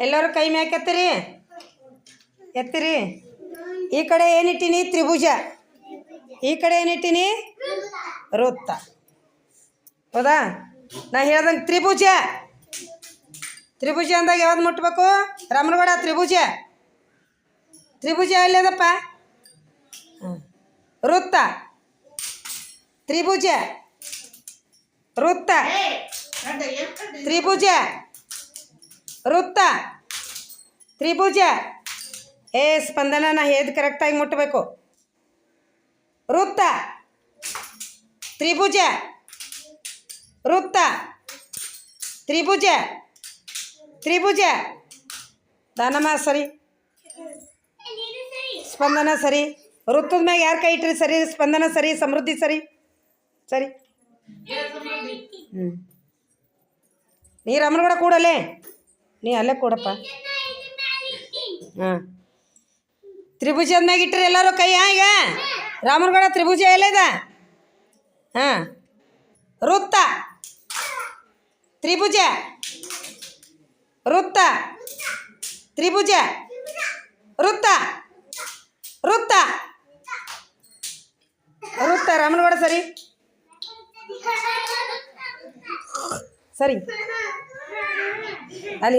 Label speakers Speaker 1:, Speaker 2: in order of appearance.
Speaker 1: ಎಲ್ಲರೂ ಕೈ ಮ್ಯಾಕ್ ಎತ್ತಿರಿ? ಎತ್ತಿರಿ? ಈ ಕಡೆ ಏನಿಟ್ಟಿನಿ? ತ್ರಿಭುಜ. ಈ ಕಡೆ ಏನಿಟ್ಟಿನಿ? ವೃತ್ತ. ಹೌದಾ? ನಾ ಹೇಳ್ದಂಗೆ ತ್ರಿಭುಜ. ತ್ರಿಭುಜ ಅಂದಾಗ ಯಾವ್ದು ಮುಟ್ಬೇಕು? ರಾಮನಗೌಡ ತ್ರಿಭುಜ. ತ್ರಿಭುಜ ಎಲ್ಲದಪ್ಪ ವೃತ್ತ. ತ್ರಿಭುಜ. ವೃತ್ತ. ತ್ರಿಭುಜ. ವೃತ್ತ. ತ್ರಿಭುಜ. ಏ ಸ್ಪಂದನ ನಾ ಹೇಳ್ದು ಕರೆಕ್ಟಾಗಿ ಮುಟ್ಟಬೇಕು ವೃತ್ತ. ತ್ರಿಭುಜ. ವೃತ್ತ. ತ್ರಿಭುಜ. ತ್ರಿಭುಜ. ದಾನಮ ಸರಿ. ಸ್ಪಂದನ ಸರಿ. ವೃತ್ತದ ಮ್ಯಾಗ ಯಾರು ಕೈ ಇಟ್ರಿ ಸರಿ? ಸ್ಪಂದನ ಸರಿ, ಸಮೃದ್ಧಿ ಸರಿ? ಸರಿ. ಹ್ಞೂ ನೀ ಕೂಡ ಕೂಡಲೇ. ನೀ ಅಲ್ಲೇ ಕೊಡಪ್ಪ. ಹಾಂ. ತ್ರಿಭುಜ ಮ್ಯಾಗ ಇಟ್ಟರೆ ಎಲ್ಲರೂ ಕೈ ಈಗ? ರಾಮನಗಡ ತ್ರಿಭುಜ ಎಲ್ಲದ? ಹಾಂ. ವೃತ್ತ. ತ್ರಿಭುಜ. ವೃತ್ತ. ತ್ರಿಭುಜ. ವೃತ್ತ. ವೃತ್ತ. ವೃತ್ತ ರಾಮನಗಡ ಸರಿ. ಸರಿ. ಅಲ್ಲಿ